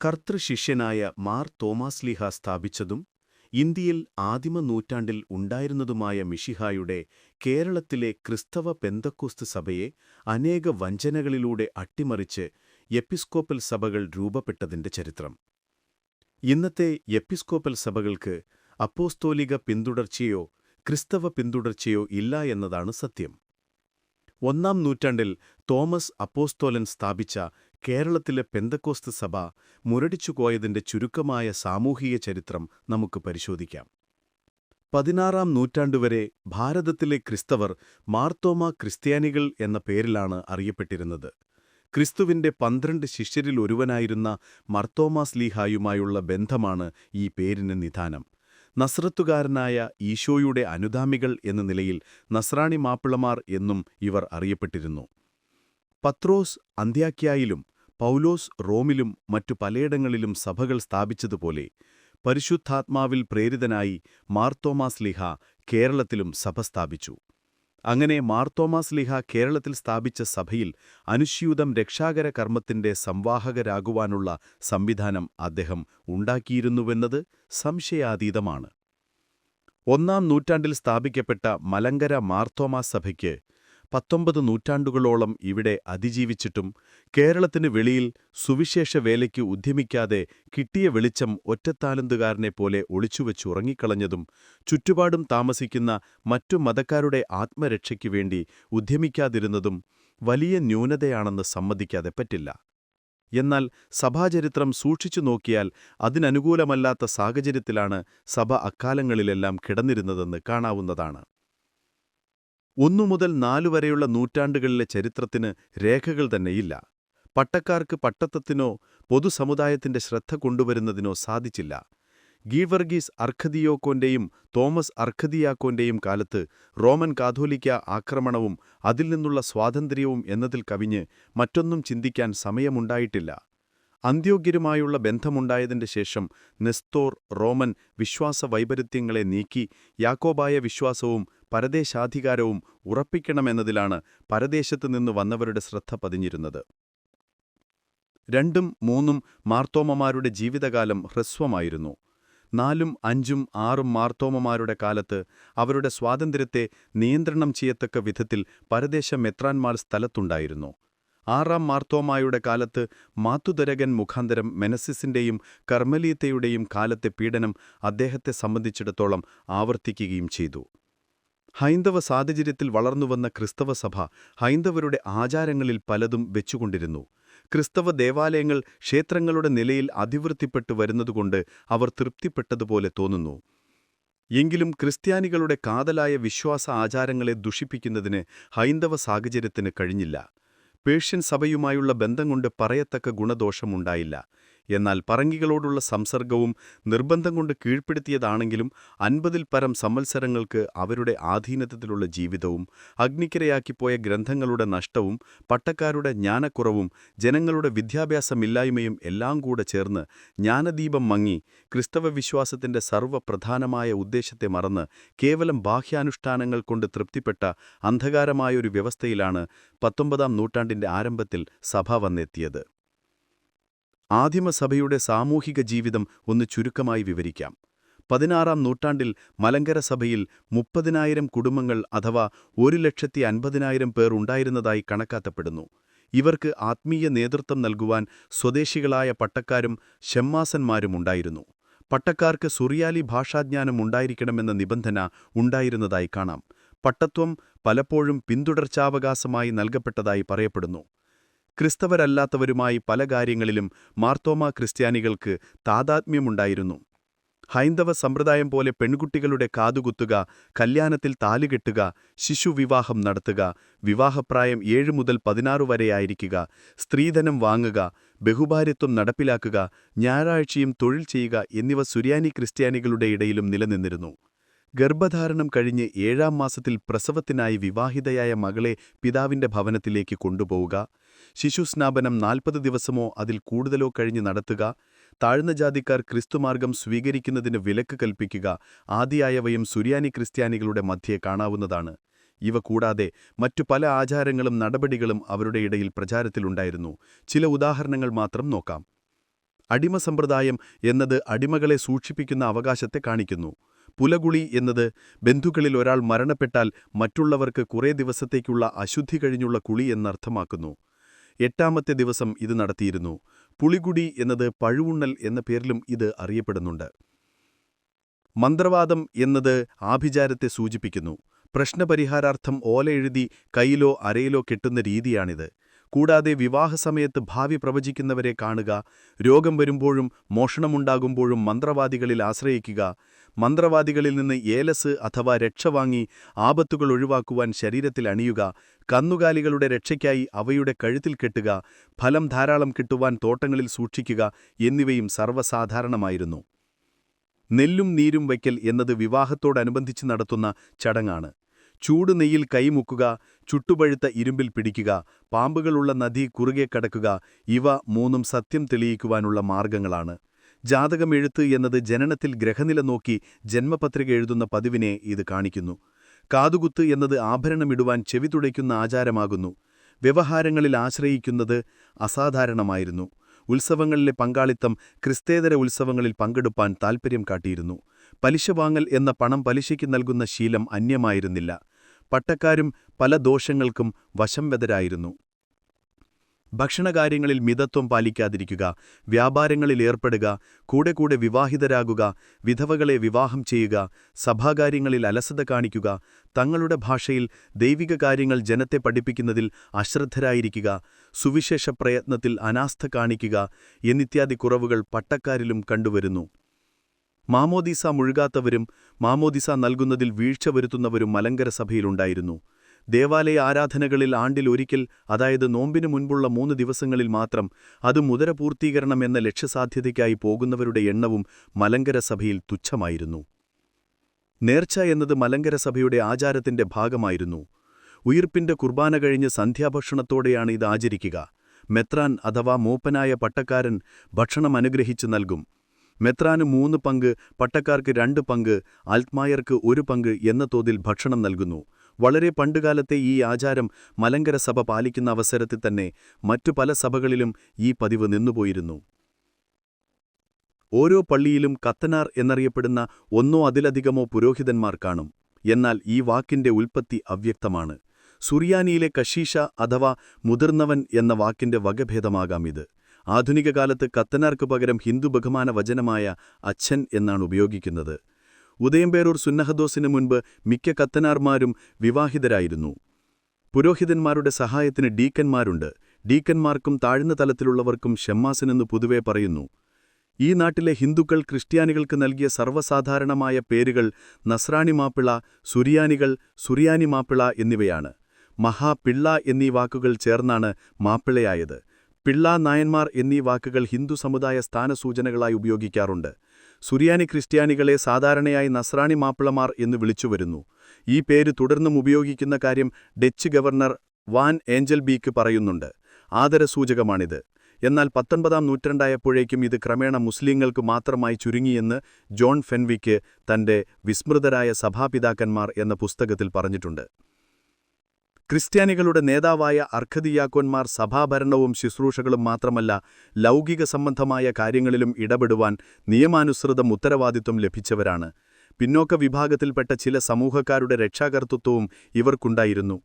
കർത്തൃശിഷ്യനായ മാർ തോമാസ്ലീഹ സ്ഥാപിച്ചതും ഇന്ത്യയിൽ ആദിമ നൂറ്റാണ്ടിൽ ഉണ്ടായിരുന്നതുമായ മിഷിഹായുടെ കേരളത്തിലെ ക്രിസ്തവ പെന്തക്കോസ്ത് സഭയെ അനേക വഞ്ചനകളിലൂടെ അട്ടിമറിച്ച് എപ്പിസ്കോപ്പൽ സഭകൾ രൂപപ്പെട്ടതിന്റെ ചരിത്രം. ഇന്നത്തെ എപ്പിസ്കോപ്പൽ സഭകൾക്ക് അപ്പോസ്തോലിക പിന്തുടർച്ചയോ ക്രിസ്തവ പിന്തുടർച്ചയോ ഇല്ല എന്നതാണ് സത്യം. ഒന്നാം നൂറ്റാണ്ടിൽ തോമസ് അപ്പോസ്തോലൻ സ്ഥാപിച്ച കേരളത്തിലെ പെന്തക്കോസ്ത് സഭ മുരടിച്ചുപോയതിന്റെ ചുരുക്കമായ സാമൂഹിക ചരിത്രം നമുക്ക് പരിശോധിക്കാം. പതിനാറാം നൂറ്റാണ്ടുവരെ ഭാരതത്തിലെ ക്രിസ്തവർ മാർത്തോമ ക്രിസ്ത്യാനികൾ എന്ന പേരിലാണ് അറിയപ്പെട്ടിരുന്നത്. ക്രിസ്തുവിന്റെ പന്ത്രണ്ട് ശിഷ്യരിൽ ഒരുവനായിരുന്ന മർത്തോമാസ്ലീഹായുമായുള്ള ബന്ധമാണ് ഈ പേരിന് നിധാനം നസ്രത്തുകാരനായ ഈശോയുടെ അനുദാമികൾ എന്ന നിലയിൽ നസ്രാണി മാപ്പിളമാർ എന്നും ഇവർ അറിയപ്പെട്ടിരുന്നു. പത്രോസ് അന്ത്യാക്യായിലും പൗലോസ് റോമിലും മറ്റു പലയിടങ്ങളിലും സഭകൾ സ്ഥാപിച്ചതുപോലെ പരിശുദ്ധാത്മാവിൽ പ്രേരിതനായി മാർത്തോമാസ് ലിഹ കേരളത്തിലും സഭ സ്ഥാപിച്ചു. അങ്ങനെ മാർത്തോമാസ് ലിഹ കേരളത്തിൽ സ്ഥാപിച്ച സഭയിൽ അനുസ്യൂതം രക്ഷാകര കർമ്മത്തിന്റെ സംവാഹകരാകുവാനുള്ള സംവിധാനം അദ്ദേഹം ഉണ്ടാക്കിയിരുന്നുവെന്നത് സംശയാതീതമാണ്. ഒന്നാം നൂറ്റാണ്ടിൽ സ്ഥാപിക്കപ്പെട്ട മലങ്കര മാർത്തോമാ സഭയ്ക്ക് പത്തൊമ്പത് നൂറ്റാണ്ടുകളോളം ഇവിടെ അതിജീവിച്ചിട്ടും കേരളത്തിന് വെളിയിൽ സുവിശേഷ വേലയ്ക്ക് ഉദ്യമിക്കാതെ കിട്ടിയ വെളിച്ചം ഒറ്റത്താലന്തുകാരനെ പോലെ ഒളിച്ചുവച്ചുറങ്ങിക്കളഞ്ഞതും ചുറ്റുപാടും താമസിക്കുന്ന മറ്റു മതക്കാരുടെ ആത്മരക്ഷയ്ക്കു വേണ്ടി ഉദ്യമിക്കാതിരുന്നതും വലിയ ന്യൂനതയാണെന്ന് സമ്മതിക്കാതെ പറ്റില്ല. എന്നാൽ സഭാചരിത്രം സൂക്ഷിച്ചു നോക്കിയാൽ അതിനനുകൂലമല്ലാത്ത സാഹചര്യത്തിലാണ് സഭ അക്കാലങ്ങളിലെല്ലാം കിടന്നിരുന്നതെന്ന് കാണാവുന്നതാണ്. ഒന്നു മുതൽ നാലു വരെയുള്ള നൂറ്റാണ്ടുകളിലെ ചരിത്രത്തിന് രേഖകൾ തന്നെയില്ല. പട്ടക്കാർക്ക് പട്ടത്തത്തിനോ പൊതുസമുദായത്തിന്റെ ശ്രദ്ധ കൊണ്ടുവരുന്നതിനോ സാധിച്ചില്ല. ഗീവർഗീസ് അർഖദിയോക്കോന്റെയും തോമസ് അർഖദിയാക്കോന്റെയും കാലത്ത് റോമൻ കാതോലിക്ക ആക്രമണവും അതിൽ നിന്നുള്ള സ്വാതന്ത്ര്യവും എന്നതിൽ കവിഞ്ഞ് മറ്റൊന്നും ചിന്തിക്കാൻ സമയമുണ്ടായിട്ടില്ല. അന്ത്യോഗ്യരുമായുള്ള ബന്ധമുണ്ടായതിന്റെ ശേഷം നെസ്തോർ റോമൻ വിശ്വാസ വൈപരീത്യങ്ങളെ നീക്കി യാക്കോബായ വിശ്വാസവും പരദേശാധികാരവും ഉറപ്പിക്കണമെന്നതിലാണ് പരദേശത്തു നിന്ന് വന്നവരുടെ ശ്രദ്ധ പതിഞ്ഞിരുന്നത്. രണ്ടും മൂന്നും മാർത്തോമമാരുടെ ജീവിതകാലം ഹ്രസ്വമായിരുന്നു. നാലും അഞ്ചും ആറും മാർത്തോമമാരുടെ കാലത്ത് അവരുടെ സ്വാതന്ത്ര്യത്തെ നിയന്ത്രണം ചെയ്യത്തക്ക വിധത്തിൽ പരദേശ മെത്രാൻമാർ സ്ഥലത്തുണ്ടായിരുന്നു. ആറാം മാർത്തോമായുടെ കാലത്ത് മാത്തുതരകൻ മുഖാന്തരം മെനസിസിന്റെയും കർമ്മലീത്തയുടെയും കാലത്തെ പീഡനം അദ്ദേഹത്തെ സംബന്ധിച്ചിടത്തോളം ആവർത്തിക്കുകയും ചെയ്തു. ഹൈന്ദവ സാഹചര്യത്തിൽ വളർന്നുവന്ന ക്രിസ്തവ സഭ ഹൈന്ദവരുടെ ആചാരങ്ങളിൽ പലതും വെച്ചുകൊണ്ടിരുന്നു. ക്രിസ്തവ ദേവാലയങ്ങൾ ക്ഷേത്രങ്ങളുടെ നിലയിൽ അധിവൃത്തിപ്പെട്ടു വരുന്നതുകൊണ്ട് അവർ തൃപ്തിപ്പെട്ടതുപോലെ തോന്നുന്നു. എങ്കിലും ക്രിസ്ത്യാനികളുടെ കാതലായ വിശ്വാസ ആചാരങ്ങളെ ദുഷിപ്പിക്കുന്നതിന് ഹൈന്ദവ സാഹചര്യത്തിന് കഴിഞ്ഞില്ല. പേർഷ്യൻ സഭയുമായുള്ള ബന്ധം കൊണ്ട് പറയത്തക്ക ഗുണദോഷമുണ്ടായില്ല എന്നാൽ പറങ്കികളോടുള്ള സംസർഗവും നിർബന്ധം കൊണ്ട് കീഴ്പ്പെടുത്തിയതാണെങ്കിലും അൻപതിൽ പരം സംവത്സരങ്ങൾക്ക് അവരുടെ ആധീനത്തിലുള്ള ജീവിതവും അഗ്നിക്കരയാക്കിപ്പോയ ഗ്രന്ഥങ്ങളുടെ നഷ്ടവും പട്ടക്കാരുടെ ജ്ഞാനക്കുറവും ജനങ്ങളുടെ വിദ്യാഭ്യാസമില്ലായ്മയും എല്ലാം കൂടെ ചേർന്ന് ജ്ഞാനദീപം മങ്ങി ക്രിസ്തവ വിശ്വാസത്തിന്റെ സർവപ്രധാനമായ ഉദ്ദേശത്തെ മറന്ന് കേവലം ബാഹ്യാനുഷ്ഠാനങ്ങൾ കൊണ്ട് തൃപ്തിപ്പെട്ട അന്ധകാരമായൊരു വ്യവസ്ഥയിലാണ് പത്തൊമ്പതാം നൂറ്റാണ്ടിന്റെ ആരംഭത്തിൽ സഭ വന്നെത്തിയത്. ആദിമസഭയുടെ സാമൂഹിക ജീവിതം ഒന്ന് ചുരുക്കമായി വിവരിക്കാം. പതിനാറാം നൂറ്റാണ്ടിൽ മലങ്കര സഭയിൽ മുപ്പതിനായിരം കുടുംബങ്ങൾ അഥവാ ഒരു ലക്ഷത്തി അൻപതിനായിരം പേർ ഉണ്ടായിരുന്നതായി കണക്കാക്കപ്പെടുന്നു. ഇവർക്ക് ആത്മീയ നേതൃത്വം നൽകുവാൻ സ്വദേശികളായ പട്ടക്കാരും ഷെമ്മാസന്മാരും ഉണ്ടായിരുന്നു. പട്ടക്കാർക്ക് സുറിയാലി ഭാഷാജ്ഞാനം ഉണ്ടായിരിക്കണമെന്ന നിബന്ധന ഉണ്ടായിരുന്നതായി കാണാം. പട്ടത്വം പലപ്പോഴും പിന്തുടർച്ചാവകാശമായി നൽകപ്പെട്ടതായി പറയപ്പെടുന്നു. ക്രിസ്തവരല്ലാത്തവരുമായി പല കാര്യങ്ങളിലും മാർത്തോമ ക്രിസ്ത്യാനികൾക്ക് താതാത്മ്യമുണ്ടായിരുന്നു. ഹൈന്ദവ സമ്പ്രദായം പോലെ പെൺകുട്ടികളുടെ കാതുകുത്തുക കല്യാണത്തിൽ താലുകെട്ടുക ശിശുവിവാഹം നടത്തുക വിവാഹപ്രായം ഏഴു മുതൽ പതിനാറു വരെയായിരിക്കുക സ്ത്രീധനം വാങ്ങുക ബഹുഭാര്യത്വം നടപ്പിലാക്കുക ഞായറാഴ്ചയും തൊഴിൽ ചെയ്യുക എന്നിവ സുര്യാനി ക്രിസ്ത്യാനികളുടെ ഇടയിലും നിലനിന്നിരുന്നു. ഗർഭധാരണം കഴിഞ്ഞ് ഏഴാം മാസത്തിൽ പ്രസവത്തിനായി വിവാഹിതയായ മകളെ പിതാവിന്റെ ഭവനത്തിലേക്ക് കൊണ്ടുപോവുക. ശിശുസ്നാപനം നാൽപ്പത് ദിവസമോ അതിൽ കൂടുതലോ കഴിഞ്ഞ് നടത്തുക. താഴ്ന്ന ജാതിക്കാർ ക്രിസ്തുമാർഗം സ്വീകരിക്കുന്നതിന് വിലക്ക് കൽപ്പിക്കുക. ആദിയായവയും സുര്യാനി ക്രിസ്ത്യാനികളുടെ മധ്യേ കാണാവുന്നതാണ്. ഇവ കൂടാതെ മറ്റു പല ആചാരങ്ങളും നടപടികളും അവരുടെ ഇടയിൽ പ്രചാരത്തിലുണ്ടായിരുന്നു. ചില ഉദാഹരണങ്ങൾ മാത്രം നോക്കാം. അടിമസമ്പ്രദായം എന്നത് അടിമകളെ സൂക്ഷിപ്പിക്കുന്ന അവകാശത്തെ കാണിക്കുന്നു. പുലകുളി എന്നത് ബന്ധുക്കളിൽ ഒരാൾ മരണപ്പെട്ടാൽ മറ്റുള്ളവർക്ക് കുറേ ദിവസത്തേക്കുള്ള അശുദ്ധി കഴിഞ്ഞുള്ള കുളി എന്നർത്ഥമാക്കുന്നു. എട്ടാമത്തെ ദിവസം ഇത് നടത്തിയിരുന്നു. പുളികുടി എന്നത് പഴുവുണ്ണൽ എന്ന പേരിലും ഇത് അറിയപ്പെടുന്നുണ്ട്. മന്ത്രവാദം എന്നത് ആഭിചാരത്തെ സൂചിപ്പിക്കുന്നു. പ്രശ്നപരിഹാരാർത്ഥം ഓല എഴുതി കയ്യിലോ അരയിലോ കെട്ടുന്ന രീതിയാണിത്. കൂടാതെ വിവാഹസമയത്ത് ഭാവി പ്രവചിക്കുന്നവരെ കാണുക രോഗം വരുമ്പോഴും മോഷണമുണ്ടാകുമ്പോഴും മന്ത്രവാദികളിൽ ആശ്രയിക്കുക മന്ത്രവാദികളിൽ നിന്ന് ഏലസ് അഥവാ രക്ഷ വാങ്ങി ആപത്തുകൾ ഒഴിവാക്കുവാൻ ശരീരത്തിൽ അണിയുക കന്നുകാലികളുടെ രക്ഷയ്ക്കായി അവയുടെ കഴുത്തിൽ കെട്ടുക ഫലം ധാരാളം കിട്ടുവാൻ തോട്ടങ്ങളിൽ സൂക്ഷിക്കുക എന്നിവയും സർവസാധാരണമായിരുന്നു. നെല്ലും നീരും വയ്ക്കൽ എന്നത് വിവാഹത്തോടനുബന്ധിച്ച് നടത്തുന്ന ചടങ്ങാണ്. ചൂട് നെയ്യിൽ കൈമുക്കുക ചുട്ടുപഴുത്ത ഇരുമ്പിൽ പിടിക്കുക പാമ്പുകളുള്ള നദി കുറുകെ കടക്കുക ഇവ മൂന്നും സത്യം തെളിയിക്കുവാനുള്ള മാർഗങ്ങളാണ് ജാതകമെഴുത്ത് എന്നത് ജനനത്തിൽ ഗ്രഹനില നോക്കി ജന്മപത്രിക എഴുതുന്ന പതിവിനെ ഇത് കാണിക്കുന്നു. കാതുകുത്ത് എന്നത് ആഭരണമിടുവാൻ ചെവി തുടയ്ക്കുന്ന ആചാരമാകുന്നു. വ്യവഹാരങ്ങളിൽ ആശ്രയിക്കുന്നത് അസാധാരണമായിരുന്നു. ഉത്സവങ്ങളിലെ പങ്കാളിത്തം ക്രിസ്തേതര ഉത്സവങ്ങളിൽ പങ്കെടുപ്പാൻ താൽപ്പര്യം കാട്ടിയിരുന്നു. പലിശ വാങ്ങൽ എന്ന പണം പലിശയ്ക്ക് നൽകുന്ന ശീലം അന്യമായിരുന്നില്ല. പട്ടക്കാരും പല ദോഷങ്ങൾക്കും വശംവതരായിരുന്നു ഭക്ഷണകാര്യങ്ങളിൽ മിതത്വം പാലിക്കാതിരിക്കുക വ്യാപാരങ്ങളിൽ ഏർപ്പെടുക കൂടെ കൂടെ വിവാഹിതരാകുക വിധവകളെ വിവാഹം ചെയ്യുക സഭാകാര്യങ്ങളിൽ അലസത കാണിക്കുക തങ്ങളുടെ ഭാഷയിൽ ദൈവിക കാര്യങ്ങൾ ജനത്തെ പഠിപ്പിക്കുന്നതിൽ അശ്രദ്ധരായിരിക്കുക സുവിശേഷ പ്രയത്നത്തിൽ അനാസ്ഥ കാണിക്കുക എന്നിത്യാദി കുറവുകൾ പട്ടക്കാരിലും കണ്ടുവരുന്നു. മാമോദീസ മുഴുകാത്തവരും മാമോദിസ നൽകുന്നതിൽ വീഴ്ച വരുത്തുന്നവരും മലങ്കര സഭയിലുണ്ടായിരുന്നു. ദേവാലയ ആരാധനകളിൽ ആണ്ടിൽ ഒരിക്കൽ അതായത് നോമ്പിനു മുൻപുള്ള മൂന്ന് ദിവസങ്ങളിൽ മാത്രം അത് മുതരപൂർത്തീകരണം എന്ന ലക്ഷ്യസാധ്യതയ്ക്കായി പോകുന്നവരുടെ എണ്ണവും മലങ്കര സഭയിൽ തുച്ഛമായിരുന്നു. നേർച്ച എന്നത് മലങ്കര സഭയുടെ ആചാരത്തിന്റെ ഭാഗമായിരുന്നു. ഉയിർപ്പിന്റെ കുർബാന കഴിഞ്ഞ് സന്ധ്യാഭക്ഷണത്തോടെയാണ് ഇത് ആചരിക്കുക. മെത്രാൻ അഥവാ മൂപ്പനായ പട്ടക്കാരൻ ഭക്ഷണം അനുഗ്രഹിച്ചു നൽകും. മെത്രാന് മൂന്ന് പങ്ക് പട്ടക്കാർക്ക് രണ്ട് പങ്ക് ആൽത്മായർക്ക് ഒരു പങ്ക് എന്ന തോതിൽ ഭക്ഷണം നൽകുന്നു. വളരെ പണ്ടുകാലത്തെ ഈ ആചാരം മലങ്കര സഭ പാലിക്കുന്ന അവസരത്തിൽ തന്നെ മറ്റു പല സഭകളിലും ഈ പതിവ് നിന്നുപോയിരുന്നു. ഓരോ പള്ളിയിലും കത്തനാർ എന്നറിയപ്പെടുന്ന ഒന്നോ അതിലധികമോ പുരോഹിതന്മാർ കാണും. എന്നാൽ ഈ വാക്കിന്റെ ഉൽപ്പത്തി അവ്യക്തമാണ്. സുറിയാനിയിലെ കശീഷ അഥവാ മുതിർന്നവൻ എന്ന വാക്കിന്റെ വകഭേദമാകാം ഇത്. ആധുനിക കാലത്ത് കത്തനാർക്ക് പകരം ഹിന്ദു ബഹുമാന വചനമായ അച്ഛൻ എന്നാണ് ഉപയോഗിക്കുന്നത്. ഉദയംപേരൂർ സുന്നഹദോസിന് മുൻപ് മിക്ക കത്തനാർമാരും വിവാഹിതരായിരുന്നു. പുരോഹിതന്മാരുടെ സഹായത്തിന് ഡീക്കന്മാരുണ്ട്. ഡീക്കന്മാർക്കും താഴ്ന്ന തലത്തിലുള്ളവർക്കും ഷെമ്മാസിനെന്ന് പൊതുവെ പറയുന്നു. ഈ നാട്ടിലെ ഹിന്ദുക്കൾ ക്രിസ്ത്യാനികൾക്ക് നൽകിയ സർവസാധാരണമായ പേരുകൾ നസ്രാണി മാപ്പിള സുരിയാനികൾ സുറിയാനി മാപ്പിള എന്നിവയാണ്. മഹാപിള്ള എന്നീ വാക്കുകൾ ചേർന്നാണ് മാപ്പിളയായത്. പിള്ള നായന്മാർ എന്നീ വാക്കുകൾ ഹിന്ദു സമുദായ സ്ഥാനസൂചനകളായി ഉപയോഗിക്കാറുണ്ട്. സുറിയാനി ക്രിസ്ത്യാനികളെ സാധാരണയായി നസ്രാണി മാപ്പിളമാർ എന്ന് വിളിച്ചുവരുന്നു. ഈ പേര് തുടർന്നും ഉപയോഗിക്കുന്ന കാര്യം Dutch governor van Angelbeek പറയുന്നുണ്ട്. ആദരസൂചകമാണിത്. എന്നാൽ പത്തൊൻപതാം നൂറ്റാണ്ടായപ്പോഴേക്കും ഇത് ക്രമേണ മുസ്ലിങ്ങൾക്ക് മാത്രമായി ചുരുങ്ങിയെന്ന് ജോൺ ഫെൻവിക്ക് തന്റെ വിസ്മൃതരായ സഭാപിതാക്കന്മാർ എന്ന പുസ്തകത്തിൽ പറഞ്ഞിട്ടുണ്ട്. ക്രിസ്ത്യാനികളുടെ നേതാവായ അർഖദിയാക്കോന്മാർ സഭാഭരണവും ശുശ്രൂഷകളും മാത്രമല്ല ലൗകിക സംബന്ധമായ കാര്യങ്ങളിലും ഇടപെടുവാൻ നിയമാനുസൃതം ഉത്തരവാദിത്വം ലഭിച്ചവരാണ്. പിന്നോക്ക വിഭാഗത്തിൽപ്പെട്ട ചില സമൂഹക്കാരുടെ രക്ഷാകർത്തൃത്വവും ഇവർക്കുണ്ടായിരുന്നു.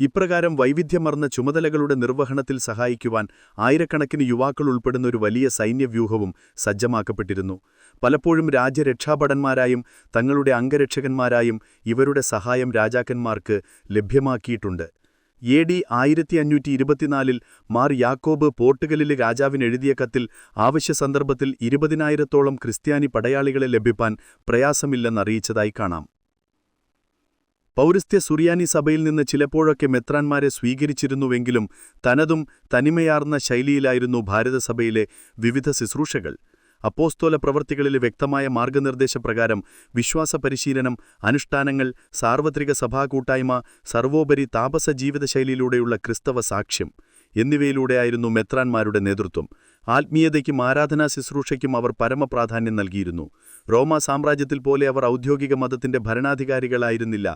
ഇപ്രകാരം വൈവിധ്യമർന്ന ചുമതലകളുടെ നിർവഹണത്തിൽ സഹായിക്കുവാൻ ആയിരക്കണക്കിന് യുവാക്കൾ ഉൾപ്പെടുന്ന ഒരു വലിയ സൈന്യവ്യൂഹവും സജ്ജമാക്കപ്പെട്ടിരുന്നു. പലപ്പോഴും രാജ്യരക്ഷാഭടന്മാരായും തങ്ങളുടെ അംഗരക്ഷകന്മാരായും ഇവരുടെ സഹായം രാജാക്കന്മാർക്ക് ലഭ്യമാക്കിയിട്ടുണ്ട്. എ ഡി ആയിരത്തി അഞ്ഞൂറ്റി ഇരുപത്തിനാലിൽ മാർ യാക്കോബ് പോർട്ടുഗലിലെ രാജാവിന് എഴുതിയ കത്തിൽ ആവശ്യ സന്ദർഭത്തിൽ ഇരുപതിനായിരത്തോളം ക്രിസ്ത്യാനി പടയാളികളെ ലഭിപ്പാൻ പ്രയാസമില്ലെന്നറിയിച്ചതായി കാണാം. പൗരസ്ത്യ സുറിയാനി സഭയിൽ നിന്ന് ചിലപ്പോഴൊക്കെ മെത്രാന്മാരെ സ്വീകരിച്ചിരുന്നുവെങ്കിലും തനതും തനിമയാർന്ന ശൈലിയിലായിരുന്നു ഭാരതസഭയിലെ വിവിധ ശുശ്രൂഷകൾ. അപ്പോസ്തോല പ്രവൃത്തികളിലെ വ്യക്തമായ മാർഗനിർദ്ദേശപ്രകാരം വിശ്വാസ പരിശീലനം അനുഷ്ഠാനങ്ങൾ സാർവത്രിക സഭാകൂട്ടായ്മ സർവോപരി താപസ ജീവിതശൈലിയിലൂടെയുള്ള ക്രിസ്തവ സാക്ഷ്യം എന്നിവയിലൂടെയായിരുന്നു മെത്രാന്മാരുടെ നേതൃത്വം. ആത്മീയതയ്ക്കും ആരാധനാ ശുശ്രൂഷയ്ക്കും അവർ പരമപ്രാധാന്യം നൽകിയിരുന്നു. റോമ സാമ്രാജ്യത്തിൽ പോലെ അവർ ഔദ്യോഗിക മതത്തിന്റെ ഭരണാധികാരികളായിരുന്നില്ല.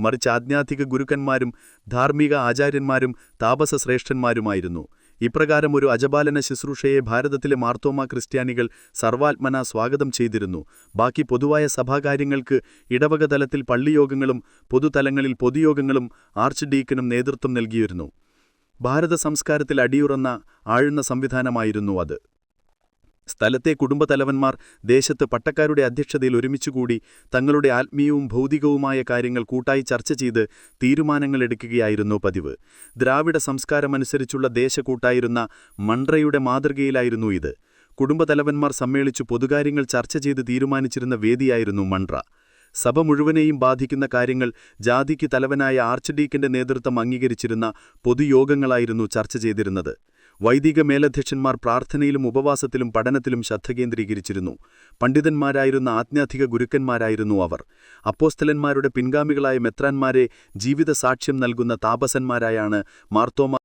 മറിച്ച് ആധ്യാത്മിക ഗുരുക്കന്മാരും ധാർമ്മിക ആചാര്യന്മാരും താപസ ശ്രേഷ്ഠന്മാരുമായിരുന്നു ഇപ്രകാരം ഒരു അജപാലന ശുശ്രൂഷയെ ഭാരതത്തിലെ മാർത്തോമ ക്രിസ്ത്യാനികൾ സർവാത്മന സ്വാഗതം ചെയ്തിരുന്നു. ബാക്കി പൊതുവായ സഭാകാര്യങ്ങൾക്ക് ഇടവക തലത്തിൽ പള്ളിയോഗങ്ങളും പൊതുതലങ്ങളിൽ പൊതുയോഗങ്ങളും ആർച്ച് ഡീക്കനും നേതൃത്വം നൽകിയിരുന്നു. ഭാരത സംസ്കാരത്തിൽ അടിയുറന്ന ആഴുന്ന സംവിധാനമായിരുന്നു അത്. സ്ഥലത്തെ കുടുംബതലവന്മാർ ദേശത്ത് പട്ടക്കാരുടെ അധ്യക്ഷതയിൽ ഒരുമിച്ചുകൂടി തങ്ങളുടെ ആത്മീയവും ഭൗതികവുമായ കാര്യങ്ങൾ കൂട്ടായി ചർച്ച ചെയ്ത് തീരുമാനങ്ങൾ എടുക്കുകയായിരുന്നു പതിവ്. ദ്രാവിഡ സംസ്കാരമനുസരിച്ചുള്ള ദേശക്കൂട്ടായിരുന്ന മൺട്രയുടെ മാതൃകയിലായിരുന്നു ഇത്. കുടുംബതലവന്മാർ സമ്മേളിച്ചു പൊതുകാര്യങ്ങൾ ചർച്ച ചെയ്ത് തീരുമാനിച്ചിരുന്ന വേദിയായിരുന്നു മൺട്ര സഭ മുഴുവനെയും ബാധിക്കുന്ന കാര്യങ്ങൾ ജാതിക്ക് തലവനായ ആർച്ച് ഡീക്കിന്റെ നേതൃത്വം അംഗീകരിച്ചിരുന്ന പൊതുയോഗങ്ങളായിരുന്നു ചർച്ച ചെയ്തിരുന്നത്. വൈദിക മേലധ്യക്ഷന്മാർ പ്രാർത്ഥനയിലും ഉപവാസത്തിലും പഠനത്തിലും ശ്രദ്ധ കേന്ദ്രീകരിച്ചിരുന്നു. പണ്ഡിതന്മാരായിരുന്ന ആജ്ഞാധിക ഗുരുക്കന്മാരായിരുന്നു അവർ. അപ്പോസ്തലന്മാരുടെ പിൻഗാമികളായ മെത്രാന്മാരെ ജീവിത സാക്ഷ്യം നൽകുന്ന താപസന്മാരായാണ് മാർത്തോമ